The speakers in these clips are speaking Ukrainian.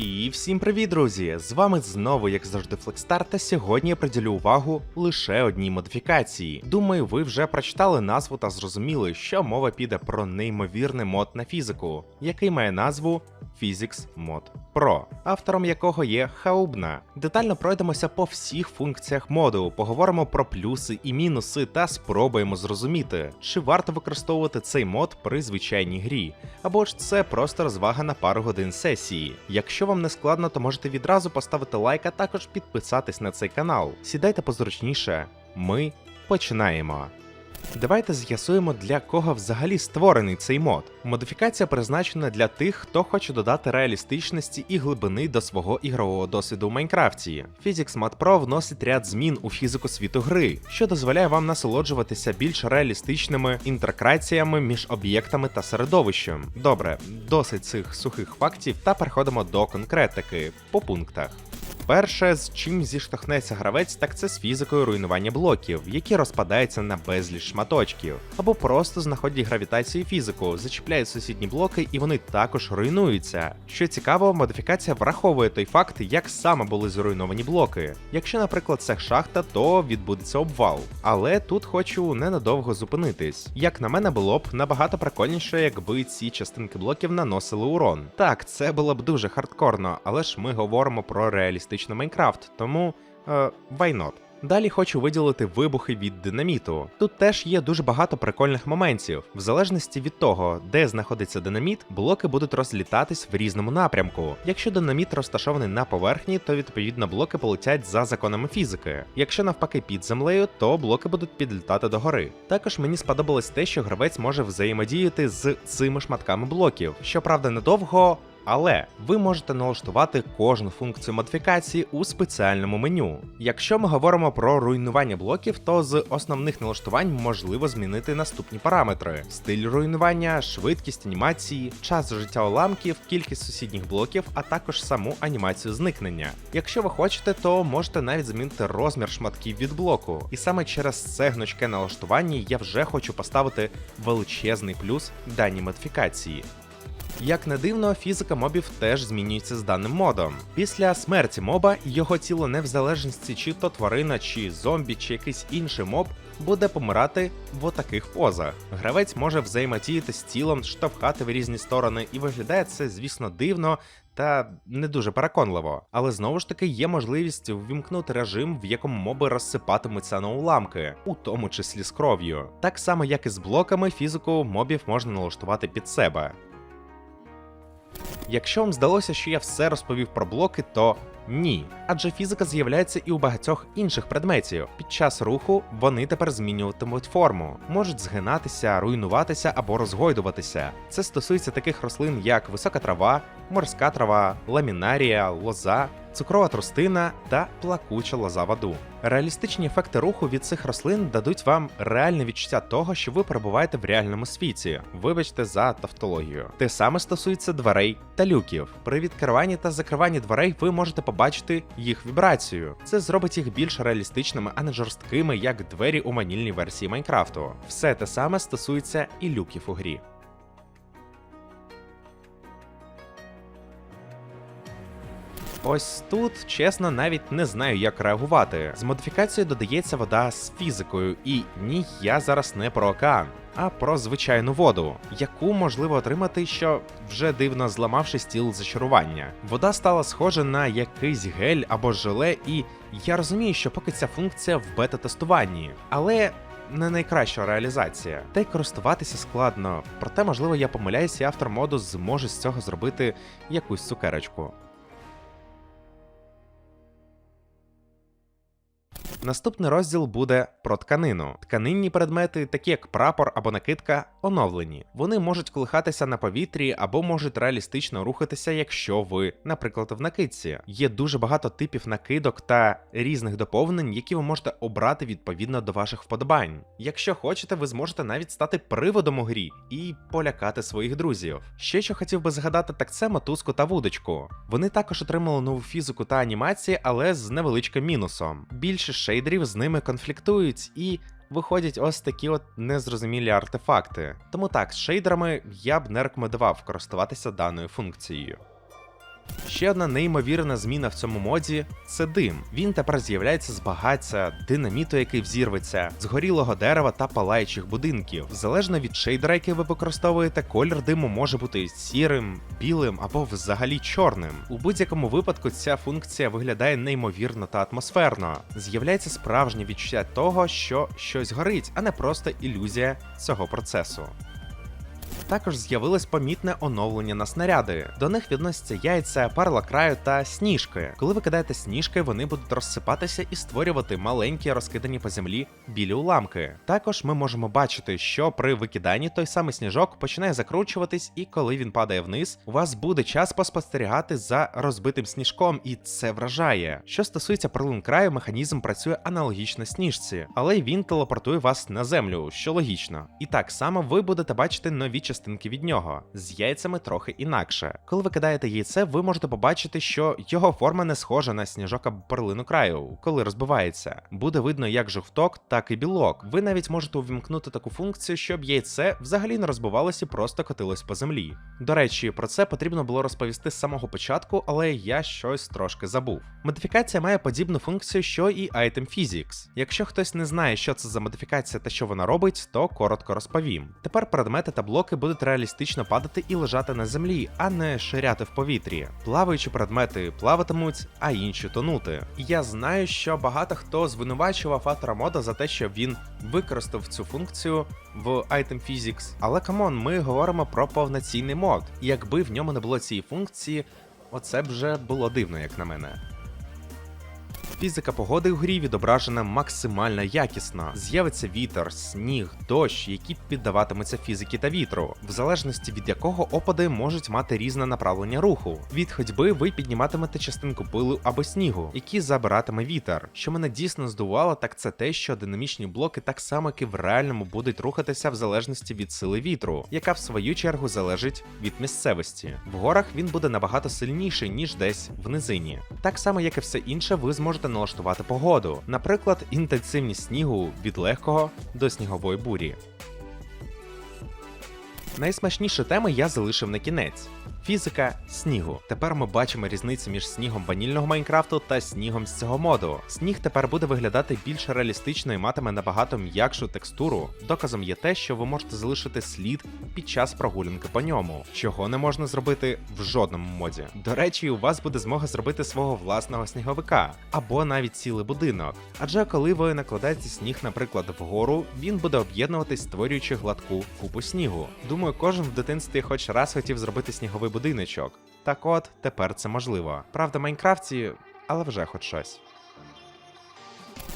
І всім привіт, друзі! З вами знову, як завжди, Флекстар, та сьогодні я приділю увагу лише одній модифікації. Думаю, ви вже прочитали назву та зрозуміли, що мова піде про неймовірний мод на фізику, який має назву Physics Mod Pro, автором якого є Хаубна. Детально пройдемося по всіх функціях моду, поговоримо про плюси і мінуси та спробуємо зрозуміти, чи варто використовувати цей мод при звичайній грі, або ж це просто розвага на пару годин сесії. Якщо вам не складно, то можете відразу поставити лайк, а також підписатись на цей канал. Сідайте позручніше. Ми починаємо. Давайте з'ясуємо, для кого взагалі створений цей мод. Модифікація призначена для тих, хто хоче додати реалістичності і глибини до свого ігрового досвіду в Майнкрафті. Physics Mod Pro вносить ряд змін у фізику світу гри, що дозволяє вам насолоджуватися більш реалістичними інтеркраціями між об'єктами та середовищем. Добре, досить цих сухих фактів, та переходимо до конкретики по пунктах. Перше, з чим зіштовхнеться гравець, так це з фізикою руйнування блоків, які розпадаються на безліч шматочків, або просто знаходять гравітацію і фізику, зачіпляють сусідні блоки і вони також руйнуються. Що цікаво, модифікація враховує той факт, як саме були зруйновані блоки. Якщо, наприклад, це шахта, то відбудеться обвал. Але тут хочу ненадовго зупинитись. Як на мене, було б набагато прикольніше, якби ці частинки блоків наносили урон. Так, це було б дуже хардкорно, але ж ми говоримо про реалістичний Майнкрафт, тому е, why not? Далі хочу виділити вибухи від динаміту. Тут теж є дуже багато прикольних моментів. В залежності від того, де знаходиться динаміт, блоки будуть розлітатись в різному напрямку. Якщо динаміт розташований на поверхні, то відповідно блоки полетять за законами фізики. Якщо навпаки під землею, то блоки будуть підлітати догори. Також мені сподобалось те, що гравець може взаємодіяти з цими шматками блоків. Щоправда, недовго. Але ви можете налаштувати кожну функцію модифікації у спеціальному меню. Якщо ми говоримо про руйнування блоків, то з основних налаштувань можливо змінити наступні параметри: стиль руйнування, швидкість анімації, час життя уламків, кількість сусідніх блоків, а також саму анімацію зникнення. Якщо ви хочете, то можете навіть змінити розмір шматків від блоку. І саме через це гнучке налаштування я вже хочу поставити величезний плюс даній модифікації. Як не дивно, фізика мобів теж змінюється з даним модом. Після смерті моба його тіло не в залежності чи то тварина, чи зомбі, чи якийсь інший моб буде помирати в отаких позах. Гравець може взаємодіяти з тілом, штовхати в різні сторони, і виглядає це, звісно, дивно. Та не дуже переконливо, але знову ж таки є можливість ввімкнути режим, в якому моби розсипатимуться на уламки, у тому числі з кров'ю. Так само, як і з блоками, фізику мобів можна налаштувати під себе. Якщо вам здалося, що я все розповів про блоки, то ні. Адже фізика з'являється і у багатьох інших предметів. Під час руху вони тепер змінюватимуть форму, можуть згинатися, руйнуватися або розгойдуватися. Це стосується таких рослин, як висока трава, морська трава, ламінарія, лоза. Цукрова трустина та плакуча лоза в аду. Реалістичні ефекти руху від цих рослин дадуть вам реальне відчуття того, що ви перебуваєте в реальному світі. Вибачте за тавтологію. Те саме стосується дверей та люків. При відкриванні та закриванні дверей ви можете побачити їх вібрацію. Це зробить їх більш реалістичними, а не жорсткими, як двері у манільній версії Майнкрафту. Все те саме стосується і люків у грі. Ось тут, чесно, навіть не знаю, як реагувати. З модифікацією додається вода з фізикою, і ні, я зараз не про океан, а про звичайну воду, яку можливо отримати, що вже дивно зламавши стіл зачарування. Вода стала схожа на якийсь гель або желе, і я розумію, що поки ця функція в бета-тестуванні, але. Не найкраща реалізація, та й користуватися складно. Проте, можливо, я помиляюся, і автор моду зможе з цього зробити якусь цукерочку. Наступний розділ буде про тканину. Тканинні предмети, такі як прапор або накидка, оновлені. Вони можуть колихатися на повітрі або можуть реалістично рухатися, якщо ви, наприклад, в накидці. Є дуже багато типів накидок та різних доповнень, які ви можете обрати відповідно до ваших вподобань. Якщо хочете, ви зможете навіть стати приводом у грі і полякати своїх друзів. Ще що хотів би згадати, так це мотузку та вудочку. Вони також отримали нову фізику та анімації, але з невеличким мінусом. Більше шейдерів з ними конфліктують і. Виходять ось такі от незрозумілі артефакти. Тому так, з шейдерами я б не рекомендував користуватися даною функцією. Ще одна неймовірна зміна в цьому моді це дим. Він тепер з'являється з багаття, динаміту, який взірветься, згорілого дерева та палаючих будинків. Залежно від шейдера, який ви використовуєте, колір диму може бути сірим, білим або взагалі чорним. У будь-якому випадку ця функція виглядає неймовірно та атмосферно. З'являється справжнє відчуття того, що щось горить, а не просто ілюзія цього процесу. Також з'явилось помітне оновлення на снаряди. До них відносяться яйця, парла краю та сніжки. Коли ви кидаєте сніжки, вони будуть розсипатися і створювати маленькі розкидані по землі білі уламки. Також ми можемо бачити, що при викиданні той самий сніжок починає закручуватись, і коли він падає вниз, у вас буде час поспостерігати за розбитим сніжком, і це вражає. Що стосується перлин краю, механізм працює аналогічно сніжці, але він телепортує вас на землю, що логічно. І так само ви будете бачити нові частинки від нього з яйцями трохи інакше. Коли ви кидаєте яйце, ви можете побачити, що його форма не схожа на сніжок або перлину краю, коли розбивається. Буде видно як жовток, так і білок. Ви навіть можете увімкнути таку функцію, щоб яйце взагалі не розбивалося і просто котилось по землі. До речі, про це потрібно було розповісти з самого початку, але я щось трошки забув. Модифікація має подібну функцію, що і Item Physics. Якщо хтось не знає, що це за модифікація та що вона робить, то коротко розповім. Тепер предмети та блоки будуть реалістично падати і лежати на землі, а не ширяти в повітрі. Плаваючі предмети плаватимуть, а інші тонути. Я знаю, що багато хто звинувачував автора мода за те, що він використав цю функцію в Item Physics. Але камон, ми говоримо про повноцінний мод. Якби в ньому не було цієї функції, оце б вже було дивно, як на мене. Фізика погоди в грі відображена максимально якісно. З'явиться вітер, сніг, дощ, які піддаватимуться фізики та вітру, в залежності від якого опади можуть мати різне направлення руху. Від ходьби ви підніматимете частинку пилу або снігу, які забиратиме вітер. Що мене дійсно здивувало, так це те, що динамічні блоки так само, як і в реальному будуть рухатися в залежності від сили вітру, яка в свою чергу залежить від місцевості. В горах він буде набагато сильніший, ніж десь в низині. Так само, як і все інше, ви зможете налаштувати погоду, наприклад, інтенсивність снігу від легкого до снігової бурі. Найсмачніші теми я залишив на кінець. Фізика снігу. Тепер ми бачимо різницю між снігом ванільного Майнкрафту та снігом з цього моду. Сніг тепер буде виглядати більш реалістично і матиме набагато м'якшу текстуру. Доказом є те, що ви можете залишити слід під час прогулянки по ньому, чого не можна зробити в жодному моді. До речі, у вас буде змога зробити свого власного сніговика або навіть цілий будинок. Адже коли ви накладаєте сніг, наприклад, вгору, він буде об'єднуватись, створюючи гладку купу снігу. Думаю, кожен в дитинстві хоч раз хотів зробити сніговий будиночок. Так от, тепер це можливо. Правда, в Майнкрафті, але вже хоч щось.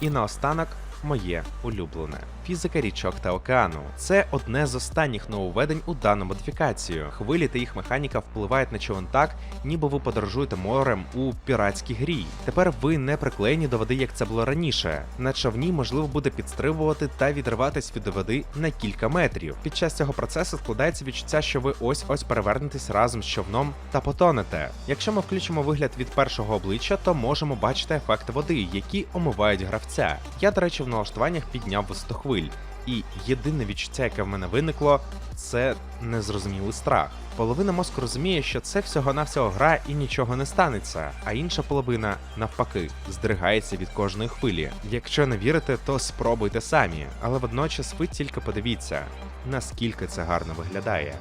І наостанок. Моє улюблене фізика річок та океану. Це одне з останніх нововведень у дану модифікацію. Хвилі та їх механіка впливають на човен так, ніби ви подорожуєте морем у піратській грі. Тепер ви не приклеєні до води, як це було раніше. На човні можливо буде підстрибувати та відриватись від води на кілька метрів. Під час цього процесу складається відчуття, що ви ось ось перевернетесь разом з човном та потонете. Якщо ми включимо вигляд від першого обличчя, то можемо бачити ефекти води, які омивають гравця. Я, до речі, в налаштуваннях підняв висоту хвиль. І єдине відчуття, яке в мене виникло, це незрозумілий страх. Половина мозку розуміє, що це всього-навсього гра і нічого не станеться, а інша половина, навпаки, здригається від кожної хвилі. Якщо не вірите, то спробуйте самі, але водночас ви тільки подивіться, наскільки це гарно виглядає.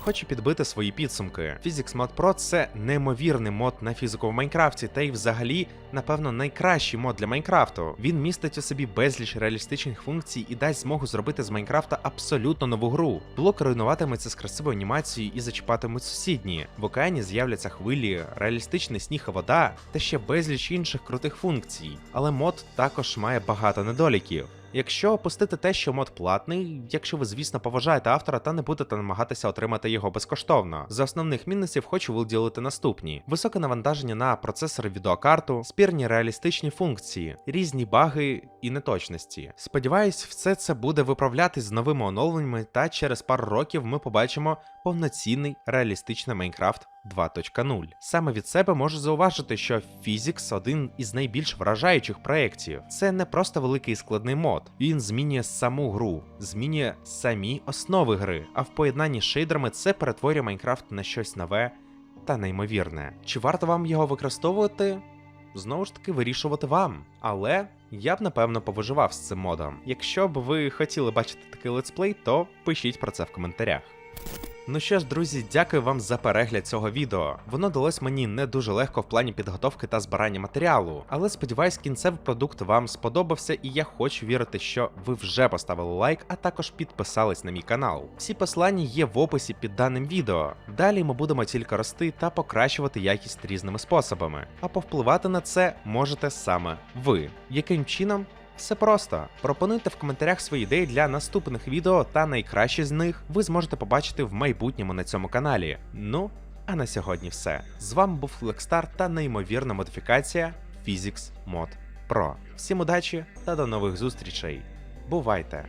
Хочу підбити свої підсумки. Physics Mod Pro це неймовірний мод на фізику в Майнкрафті, та й взагалі, напевно, найкращий мод для Майнкрафту. Він містить у собі безліч реалістичних функцій і дасть змогу зробити з Майнкрафта абсолютно нову гру. Блок руйнуватиметься з красивою анімацією і зачіпатимуть сусідні. В океані з'являться хвилі, реалістичний сніг і вода та ще безліч інших крутих функцій. Але мод також має багато недоліків. Якщо опустити те, що мод платний, якщо ви, звісно, поважаєте автора та не будете намагатися отримати його безкоштовно. З основних мінусів хочу виділити наступні: високе навантаження на процесор відеокарту, спірні реалістичні функції, різні баги і неточності. Сподіваюсь, все це буде виправлятись з новими оновленнями, та через пару років ми побачимо повноцінний реалістичний Майнкрафт 2.0. Саме від себе можу зауважити, що Physics один із найбільш вражаючих проєктів. Це не просто великий складний мод. Він змінює саму гру, змінює самі основи гри, а в поєднанні з шейдерами це перетворює Майнкрафт на щось нове та неймовірне. Чи варто вам його використовувати? Знову ж таки, вирішувати вам. Але я б напевно повиживав з цим модом. Якщо б ви хотіли бачити такий летсплей, то пишіть про це в коментарях. Ну що ж, друзі, дякую вам за перегляд цього відео. Воно далось мені не дуже легко в плані підготовки та збирання матеріалу, але сподіваюсь, кінцевий продукт вам сподобався, і я хочу вірити, що ви вже поставили лайк, а також підписались на мій канал. Всі посилання є в описі під даним відео. Далі ми будемо тільки рости та покращувати якість різними способами. А повпливати на це можете саме ви. Яким чином? Все просто. Пропонуйте в коментарях свої ідеї для наступних відео, та найкращі з них ви зможете побачити в майбутньому на цьому каналі. Ну, а на сьогодні все. З вами був Флекстар та неймовірна модифікація Physics Mod Pro. Всім удачі та до нових зустрічей. Бувайте!